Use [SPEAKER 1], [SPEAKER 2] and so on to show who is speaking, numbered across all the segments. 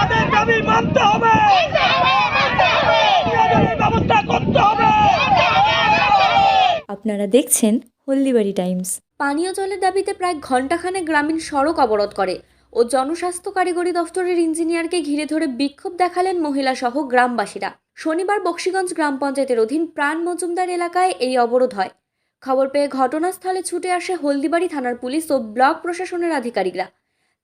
[SPEAKER 1] আমাদের দাবি মানতে হবে। ব্যবস্থা করতে হবে।
[SPEAKER 2] আপনারা দেখছেন হলদিবাড়ি টাইমস।
[SPEAKER 3] পানীয় জলের দাবিতে প্রায় ঘণ্টাখানেক গ্রামীণ সড়ক অবরোধ করে ও জনস্বাস্থ্য কারিগরি দফতরের ইঞ্জিনিয়ারকে ঘিরে ধরে বিক্ষোভ দেখালেন মহিলা সহ গ্রামবাসীরা। শনিবার বক্সিগঞ্জ গ্রাম পঞ্চায়েতের অধীন প্রাণ মজুমদার এলাকায় এই অবরোধ হয়। খবর পেয়ে ঘটনাস্থলে ছুটে আসে হলদিবাড়ি থানার পুলিশ ও ব্লক প্রশাসনের আধিকারিকরা।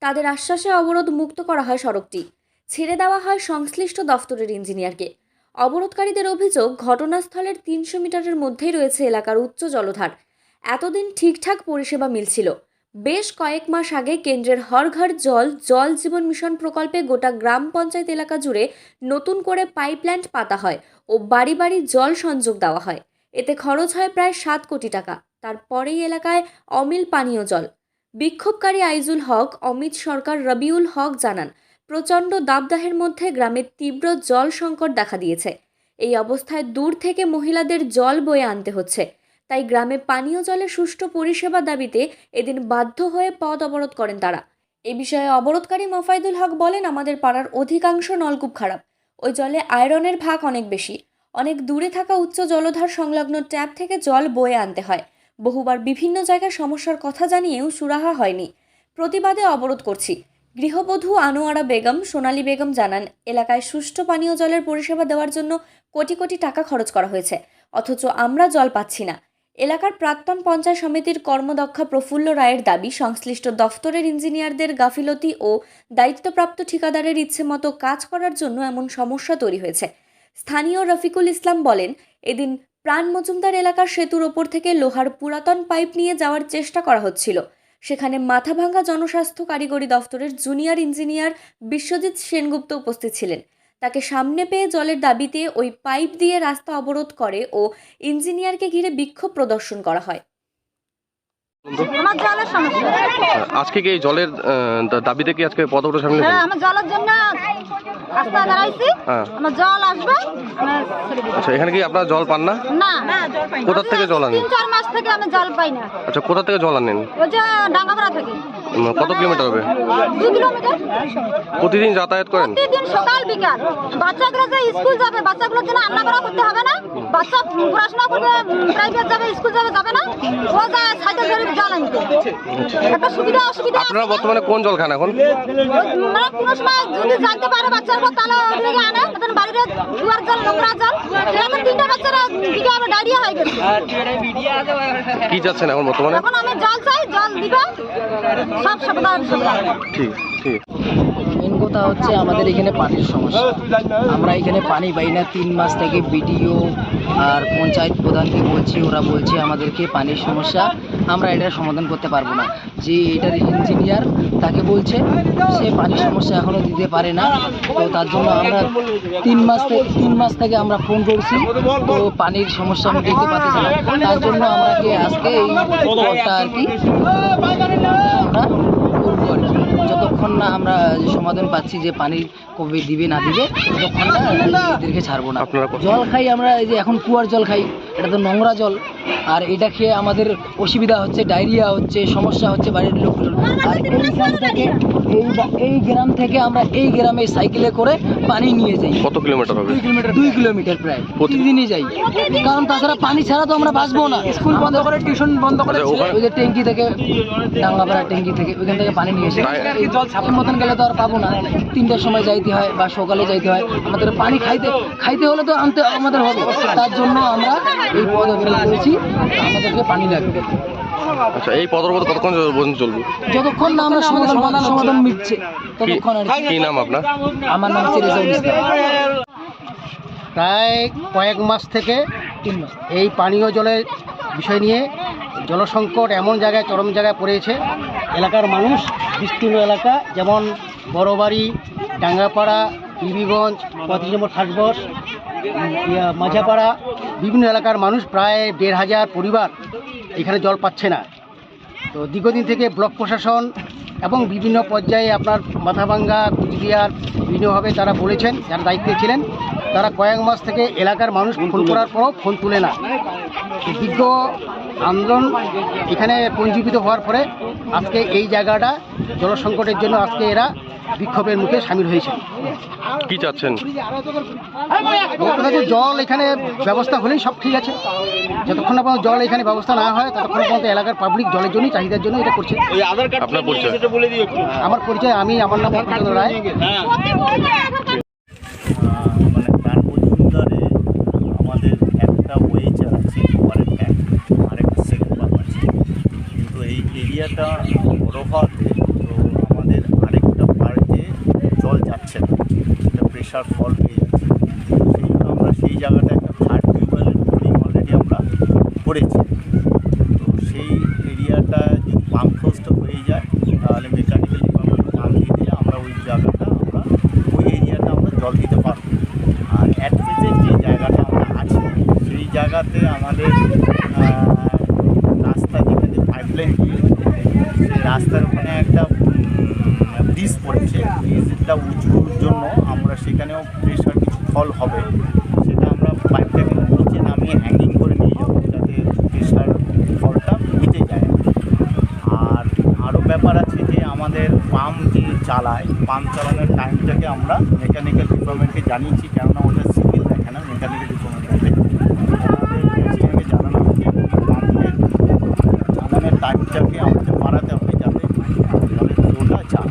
[SPEAKER 3] তাদের আশ্বাসে অবরোধ মুক্ত করা হয় সড়কটি। ছেড়ে দেওয়া হয় সংশ্লিষ্ট দফতরের ইঞ্জিনিয়ারকে। অবরোধকারীদের অভিযোগ, ঘটনাস্থলের তিনশো মিটারের মধ্যেই রয়েছে এলাকার উচ্চ জলধার। এতদিন ঠিকঠাক পরিষেবা মিলছিল। বেশ কয়েক মাস আগে কেন্দ্রের হর ঘর জল জল জীবন মিশন প্রকল্পে গোটা গ্রাম পঞ্চায়েত এলাকা জুড়ে নতুন করে পাইপলাইন পাতা হয় ও বাড়ি বাড়ি জল সংযোগ দেওয়া হয়। এতে খরচ হয় প্রায় সাত কোটি টাকা। তারপরেই এলাকায় অমিল পানীয় জল। বিক্ষোভকারী আইজুল হক, অমিত সরকার, রবিউল হক জানান প্রচণ্ড দাবদাহের মধ্যে গ্রামে তীব্র জল সংকট দেখা দিয়েছে। এই অবস্থায় দূর থেকে মহিলাদের জল বয়ে আনতে হচ্ছে। তাই গ্রামে পানীয় জলের সুষ্ঠু পরিষেবা দাবিতে এদিন বাধ্য হয়ে পথ অবরোধ করেন তারা। এ বিষয়ে অবরোধকারী মফাইদুল হক বলেন, আমাদের পাড়ার অধিকাংশ নলকূপ খারাপ। ওই জলে আয়রনের ভাগ অনেক বেশি। অনেক দূরে থাকা উচ্চ জলধার সংলগ্ন ট্যাপ থেকে জল বয়ে আনতে হয়। বহুবার বিভিন্ন জায়গায় সমস্যার কথা জানিয়েও সুরাহা হয়নি। প্রতিবাদে অবরোধ করছি। গৃহবধূ আনোয়ারা বেগম, সোনালী বেগম জানান, এলাকায় সুষ্ঠু পানীয় জলের পরিষেবা দেওয়ার জন্য কোটি কোটি টাকা খরচ করা হয়েছে, অথচ আমরা জল পাচ্ছি না। এলাকার প্রাক্তন পঞ্চায়েত সমিতির কর্মদক্ষা প্রফুল্ল রায়ের দাবি, সংশ্লিষ্ট দফতরের ইঞ্জিনিয়ারদের গাফিলতি ও দায়িত্বপ্রাপ্ত ঠিকাদারের ইচ্ছে মতো কাজ করার জন্য এমন সমস্যা তৈরি হয়েছে। স্থানীয় রফিকুল ইসলাম বলেন, এদিন প্রাণ মজুমদার এলাকার সেতুর ওপর থেকে লোহার পুরাতন পাইপ নিয়ে যাওয়ার চেষ্টা করা হচ্ছিল। সেখানে মাথাভাঙ্গা জনস্বাস্থ্য কারিগরি দফতরের জুনিয়র ইঞ্জিনিয়ার বিশ্বজিৎ সেনগুপ্ত উপস্থিত ছিলেন। তাকে সামনে পেয়ে জলের দাবিতে ওই পাইপ দিয়ে রাস্তা অবরোধ করে ও ইঞ্জিনিয়ারকে ঘিরে বিক্ষোভ প্রদর্শন করা হয়।
[SPEAKER 4] আমার জলের সমস্যা।
[SPEAKER 5] আজকে কি এই জলের দাবিতে কি আজকে সামনে
[SPEAKER 4] হ্যাঁ আমার জলের জন্য রাস্তা দাঁড়াইছি।
[SPEAKER 5] হ্যাঁ।
[SPEAKER 4] আমার জল আসবে।
[SPEAKER 5] আচ্ছা এখানে কি আপনারা জল পান না?
[SPEAKER 4] না।
[SPEAKER 5] কোথা থেকে জল আনেন?
[SPEAKER 4] তিন চার মাস থেকে আমি জল পাই না।
[SPEAKER 5] আচ্ছা কোথা থেকে জল আনেন?
[SPEAKER 4] ওই যে ডাঙ্গাপাড়া থেকে।
[SPEAKER 5] কত কিলোমিটার হবে? প্রতিদিন যাতায়াত করেন?
[SPEAKER 4] প্রতিদিন সকাল বিকাল। বাচ্চাগুলো যে স্কুল যাবে বাচ্চাগুলোর জন্য রান্না করা করতে হবে না? বাচ্চা পড়াশোনা করবে প্রাইভেট যাবে স্কুল যাবে যাবে না। ও যায় সাইকেল ধরে জল আনতে একটা সুবিধা অসুবিধা
[SPEAKER 5] আপনারা বর্তমানে কোন জল খান এখন?
[SPEAKER 4] মানে কোনো সময় যদি জানতে পারে বাচ্চার উপর তাহলে আনে। তখন বাড়িতে জুয়ার জল নোংরা জল। এরকম তিনটা বাচ্চারা দিকে আবার ডায়রিয়া হয়ে গেছে।
[SPEAKER 5] কি যাচ্ছেন এখন বর্তমানে?
[SPEAKER 4] এখন আমি জল চাই জল দিবে। সব সাবধান
[SPEAKER 5] ঠিক ঠিক।
[SPEAKER 6] কথা হচ্ছে আমাদের এখানে পানির সমস্যা। আমরা এখানে পানি পাই না। তিন মাস থেকে বিডিও আর পঞ্চায়েত প্রধানকে বলছি, ওরা বলছে আমাদেরকে পানির সমস্যা। আমরা এটার সমাধান করতে পারব না। যে এটার ইঞ্জিনিয়ার তাকে বলছে, সে পানির সমস্যা এখনও দিতে পারে না। তো তার জন্য আমরা তিন মাস থেকে, তিন মাস থেকে আমরা ফোন করছি। তো পানির সমস্যা আমি দেখতে পাচ্ছি না। তার জন্য আমাকে আজকে এই আর কি আমরা কি যতক্ষণ না আমরা সমাধান পাচ্ছি যে পানি কবে দিবে না দিবে ততক্ষণ না এদেরকে ছাড়বো না। জল খাই আমরা এই যে এখন কুয়ার জল খাই এটা তো নোংরা জল। আর এটা খেয়ে আমাদের অসুবিধা হচ্ছে ডায়রিয়া হচ্ছে সমস্যা হচ্ছে বাড়ির লোকজন। আর এই গ্রাম থেকে এই এই গ্রাম থেকে আমরা এই গ্রামে সাইকেলে করে পানি নিয়ে যাই।
[SPEAKER 5] কত কিলোমিটার হবে?
[SPEAKER 6] দুই কিলোমিটার দুই কিলোমিটার প্রায়। প্রতিদিনই যাই। কারণ তাছাড়া পানি ছাড়া তো আমরা বাঁচবো না। স্কুল বন্ধ করে টিউশন বন্ধ করে
[SPEAKER 5] আচ্ছা,
[SPEAKER 6] ওই যে ট্যাঙ্কি থেকে ডাঙ্গাপাড়া ট্যাঙ্কি থেকে ওইখান থেকে পানি নিয়ে এসে জল ছাপের মতন গেলে তো আর পাবো না। তিনটার সময় যাইতে হয় বা সকালে যাইতে হয়। আমাদের পানি খাইতে খাইতে হলে তো আনতে আমাদের হবে। তার জন্য আমরা এই পদ অবলম্বন করেছি আমাদেরকে পানি লাগবে।
[SPEAKER 5] আচ্ছা এই পদরপদ কতক্ষণ পর্যন্ত চলবে?
[SPEAKER 6] যতক্ষণ না আমরা সমাধান সমাধান মিটছে ততক্ষণ আর কি।
[SPEAKER 5] কি নাম আপনার?
[SPEAKER 6] আমার নাম হচ্ছে রেজাউল ইসলাম
[SPEAKER 7] প্রায় কয়েক মাস থেকে এই পানীয় জলের বিষয় নিয়ে জলসংকট এমন জায়গায়, চরম জায়গায় পড়েছে। এলাকার মানুষ, বিস্তীর্ণ এলাকা, যেমন বড়বাড়ি, ডাঙ্গাপাড়া, বিবিগঞ্জ, পঁয়ত্রিশ নম্বর ষাটবস মাঝাপাড়া, বিভিন্ন এলাকার মানুষ প্রায় দেড় হাজার পরিবার এখানে জল পাচ্ছে না। তো দীর্ঘদিন থেকে ব্লক প্রশাসন এবং বিভিন্ন পর্যায়ে আপনার মাথাভাঙ্গা, কুচবিহার, বিভিন্নভাবে তারা বলেছেন, যারা দায়িত্বে ছিলেন তারা কয়েক মাস থেকে এলাকার মানুষ ফোন করার পরও ফোন তুলে না। দীর্ঘ আন্দোলন এখানে পঞ্জীবিত হওয়ার পরে আজকে এই জায়গাটা জলসংকটের জন্য আজকে এরা বিক্ষোভের মুখে সামিল হয়েছে।
[SPEAKER 5] কি চাচ্ছেন?
[SPEAKER 7] জল এখানে ব্যবস্থা হলেই সব ঠিক আছে। যতক্ষণ না পর্যন্ত জল এখানে ব্যবস্থা না হয় ততক্ষণ পর্যন্ত এলাকার পাবলিক জলের জন্যই চাহিদার জন্য এটা করছে।
[SPEAKER 5] আপনার পরিচয়?
[SPEAKER 7] আমার পরিচয় আমি আমার নাম রায়
[SPEAKER 8] মানে প্রাণ মজুমদারে আমাদের একটা ওয়েচার আছে ওয়ারের ট্যাঙ্ক আর একটা সেকেন্ড পাম্প আছে কিন্তু এই এরিয়াটা বড় হওয়াতে তো আমাদের আরেকটা পার্কে জল যাচ্ছে না একটা প্রেশার ফল পেয়ে যাচ্ছে সেই জন্য আমরা সেই জায়গাটা একটা থার্ড টিউবওয়েলের বোরিং অলরেডি আমরা করেছি তো সেই এরিয়াটা যদি পাম্প হাউসটা হয়ে যায়, তাহলে মেকানিক্যাল ডিপার্টমেন্ট পাম্প দিয়ে দিলে আমরা ওই জায়গাটা আমরা, ওই এরিয়াটা আমরা জল দিতে পারব। আর প্রেজেন্ট যে জায়গাটা আমরা আছি, সেই জায়গাতে আমাদের রাস্তা যেখানে পাইপলাইন সেই রাস্তার ওখানে একটা ব্রিজ পড়েছে। ব্রিজটা উঁচুর জন্য আমরা সেখানেও প্রেশার কিছু ফল হবে। সেটা আমরা পাইপটাকে নিচে নামিয়ে হ্যাঙ্গিং করে নিয়ে যাব যাতে প্রেশার ফলটা মিটে যায় আর আরও ব্যাপার আছে যে আমাদের পাম্প যে চালায় পাম্প চালানোর টাইমটাকে আমরা মেকানিক্যাল ডিপার্টমেন্টকে জানিয়েছি, কেননা ওটা সিভিল দেখে না মেকানিক্যাল ডিপার্টমেন্ট আমাদের জানানো হচ্ছে পাম্পের চালানোর টাইমটাকে আমাদের বাড়াতে হবে যাতে ফ্লোটা যায়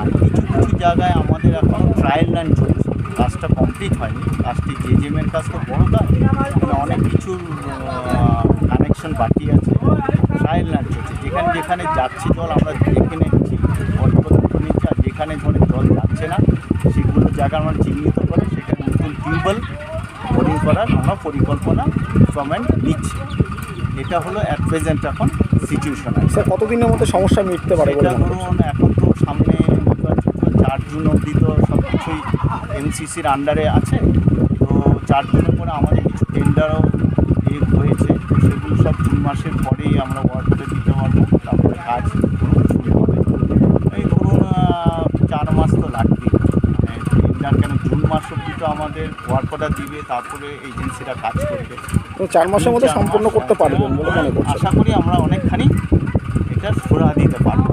[SPEAKER 8] আর কিছু কিছু জায়গায় আমাদের এখন ট্রায়াল রান চলছে কাজটা কমপ্লিট হয়নি। কাজটি জেজেমের কাজ তো বড় কাজ অনেক কিছু কানেকশন বাকি আছে। ট্রায়াল যেখানে যাচ্ছে জল আমরা দেখে নিচ্ছি পর্যবেক্ষণ নিচ্ছি আর যেখানে ধরে জল যাচ্ছে না সেগুলো জায়গা আমরা চিহ্নিত করে সেখানে নতুন টিউবওয়েল বোরিং করার আমরা পরিকল্পনা গভর্নমেন্ট নিচ্ছি। এটা হলো অ্যাট প্রেজেন্ট এখন সিচুয়েশন আছে।
[SPEAKER 9] কতদিনের মধ্যে সমস্যা মিটতে পারে
[SPEAKER 8] এটা ধরুন এখন তো সামনে চার জুন অবধি তো সব কিছুই এমসিসির আন্ডারে আছে। তো চার জুনের পরে আমাদের কিছু টেন্ডারও এ হয়েছে। সেগুলো সব জুন মাসের পরেই আমরা ওয়ার্ক করে দিতে পারব। তারপরে কাজ শুরু হবে। এই ধরুন চার মাস তো লাগবেই। মানে টেন্ডার কেন জুন মাস অবধি তো আমাদের ওয়ার্ক অর্ডার দিবে তারপরে এজেন্সিরা কাজ করবে।
[SPEAKER 9] তো চার মাসের মধ্যে সম্পূর্ণ করতে পারবেন বলে মনে
[SPEAKER 8] আশা করি আমরা অনেকখানি এটা সুরা দিতে পারব।